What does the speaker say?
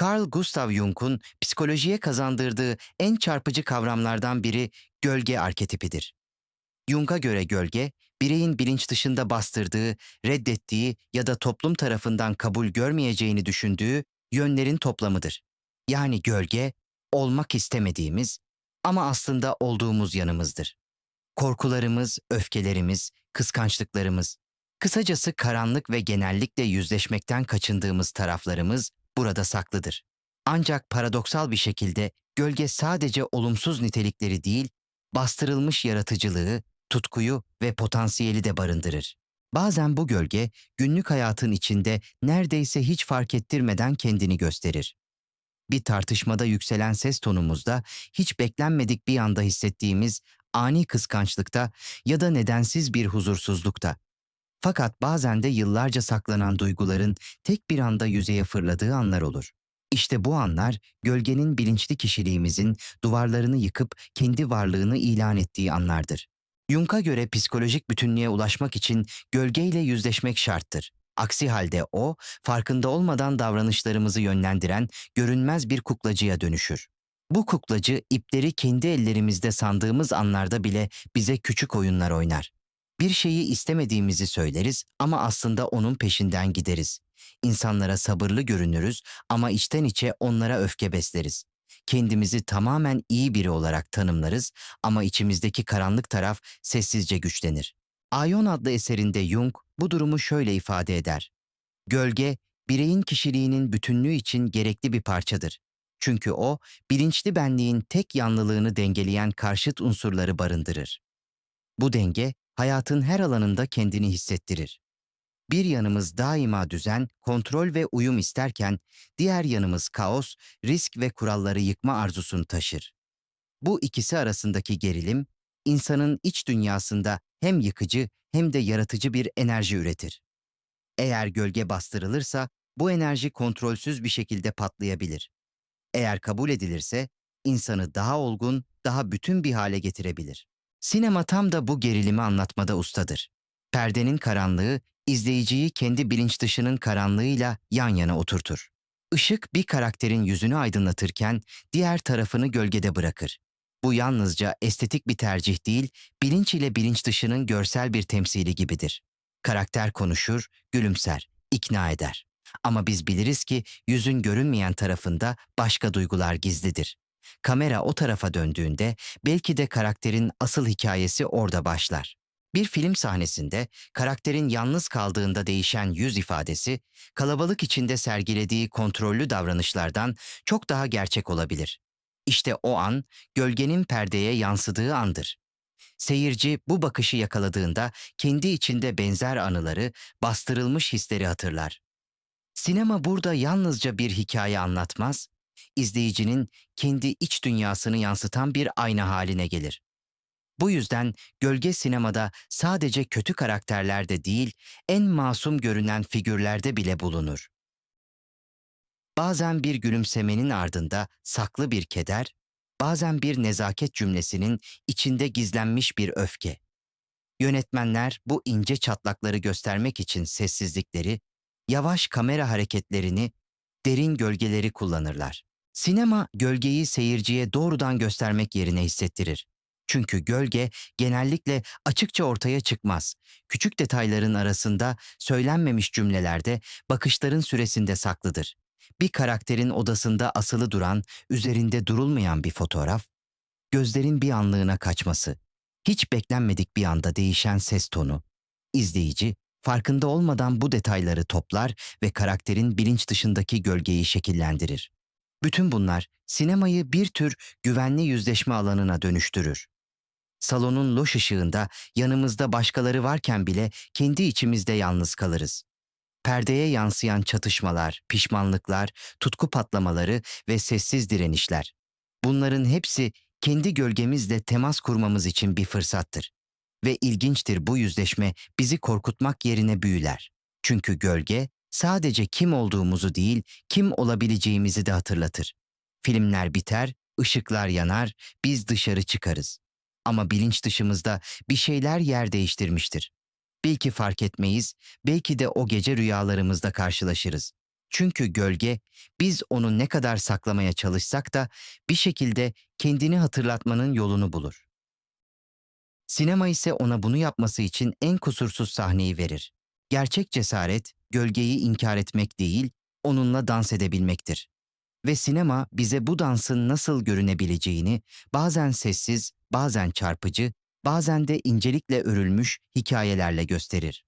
Carl Gustav Jung'un psikolojiye kazandırdığı en çarpıcı kavramlardan biri gölge arketipidir. Jung'a göre gölge, bireyin bilinç dışında bastırdığı, reddettiği ya da toplum tarafından kabul görmeyeceğini düşündüğü yönlerin toplamıdır. Yani gölge, olmak istemediğimiz ama aslında olduğumuz yanımızdır. Korkularımız, öfkelerimiz, kıskançlıklarımız, kısacası karanlık ve genellikle yüzleşmekten kaçındığımız taraflarımız burada saklıdır. Ancak paradoksal bir şekilde gölge sadece olumsuz nitelikleri değil, bastırılmış yaratıcılığı, tutkuyu ve potansiyeli de barındırır. Bazen bu gölge günlük hayatın içinde neredeyse hiç fark ettirmeden kendini gösterir. Bir tartışmada yükselen ses tonumuzda hiç beklenmedik bir anda hissettiğimiz ani kıskançlıkta ya da nedensiz bir huzursuzlukta. Fakat bazen de yıllarca saklanan duyguların tek bir anda yüzeye fırladığı anlar olur. İşte bu anlar gölgenin bilinçli kişiliğimizin duvarlarını yıkıp kendi varlığını ilan ettiği anlardır. Jung'a göre psikolojik bütünlüğe ulaşmak için gölgeyle yüzleşmek şarttır. Aksi halde o, farkında olmadan davranışlarımızı yönlendiren görünmez bir kuklacıya dönüşür. Bu kuklacı ipleri kendi ellerimizde sandığımız anlarda bile bize küçük oyunlar oynar. Bir şeyi istemediğimizi söyleriz ama aslında onun peşinden gideriz. İnsanlara sabırlı görünürüz ama içten içe onlara öfke besleriz. Kendimizi tamamen iyi biri olarak tanımlarız ama içimizdeki karanlık taraf sessizce güçlenir. Ayon adlı eserinde Jung bu durumu şöyle ifade eder. Gölge, bireyin kişiliğinin bütünlüğü için gerekli bir parçadır. Çünkü o, bilinçli benliğin tek yanlılığını dengeleyen karşıt unsurları barındırır. Bu denge, hayatın her alanında kendini hissettirir. Bir yanımız daima düzen, kontrol ve uyum isterken, diğer yanımız kaos, risk ve kuralları yıkma arzusunu taşır. Bu ikisi arasındaki gerilim, insanın iç dünyasında hem yıkıcı hem de yaratıcı bir enerji üretir. Eğer gölge bastırılırsa, bu enerji kontrolsüz bir şekilde patlayabilir. Eğer kabul edilirse, insanı daha olgun, daha bütün bir hale getirebilir. Sinema tam da bu gerilimi anlatmada ustadır. Perdenin karanlığı, izleyiciyi kendi bilinç dışının karanlığıyla yan yana oturtur. Işık bir karakterin yüzünü aydınlatırken diğer tarafını gölgede bırakır. Bu yalnızca estetik bir tercih değil, bilinç ile bilinç dışının görsel bir temsili gibidir. Karakter konuşur, gülümser, ikna eder. Ama biz biliriz ki yüzün görünmeyen tarafında başka duygular gizlidir. Kamera o tarafa döndüğünde belki de karakterin asıl hikayesi orada başlar. Bir film sahnesinde karakterin yalnız kaldığında değişen yüz ifadesi, kalabalık içinde sergilediği kontrollü davranışlardan çok daha gerçek olabilir. İşte o an gölgenin perdeye yansıdığı andır. Seyirci bu bakışı yakaladığında kendi içinde benzer anıları, bastırılmış hisleri hatırlar. Sinema burada yalnızca bir hikaye anlatmaz, izleyicinin kendi iç dünyasını yansıtan bir ayna haline gelir. Bu yüzden gölge sinemada sadece kötü karakterlerde değil, en masum görünen figürlerde bile bulunur. Bazen bir gülümsemenin ardında saklı bir keder, bazen bir nezaket cümlesinin içinde gizlenmiş bir öfke. Yönetmenler bu ince çatlakları göstermek için sessizlikleri, yavaş kamera hareketlerini, derin gölgeleri kullanırlar. Sinema gölgeyi seyirciye doğrudan göstermek yerine hissettirir. Çünkü gölge genellikle açıkça ortaya çıkmaz. Küçük detayların arasında, söylenmemiş cümlelerde, bakışların süresinde saklıdır. Bir karakterin odasında asılı duran, üzerinde durulmayan bir fotoğraf, gözlerin bir anlığına kaçması, hiç beklenmedik bir anda değişen ses tonu, izleyici farkında olmadan bu detayları toplar ve karakterin bilinç dışındaki gölgeyi şekillendirir. Bütün bunlar sinemayı bir tür güvenli yüzleşme alanına dönüştürür. Salonun loş ışığında yanımızda başkaları varken bile kendi içimizde yalnız kalırız. Perdeye yansıyan çatışmalar, pişmanlıklar, tutku patlamaları ve sessiz direnişler. Bunların hepsi kendi gölgemizle temas kurmamız için bir fırsattır. Ve ilginçtir bu yüzleşme bizi korkutmak yerine büyüler. Çünkü gölge sadece kim olduğumuzu değil, kim olabileceğimizi de hatırlatır. Filmler biter, ışıklar yanar, biz dışarı çıkarız. Ama bilinç dışımızda bir şeyler yer değiştirmiştir. Belki fark etmeyiz, belki de o gece rüyalarımızda karşılaşırız. Çünkü gölge biz onu ne kadar saklamaya çalışsak da bir şekilde kendini hatırlatmanın yolunu bulur. Sinema ise ona bunu yapması için en kusursuz sahneyi verir. Gerçek cesaret gölgeyi inkar etmek değil, onunla dans edebilmektir. Ve sinema bize bu dansın nasıl görünebileceğini bazen sessiz, bazen çarpıcı, bazen de incelikle örülmüş hikayelerle gösterir.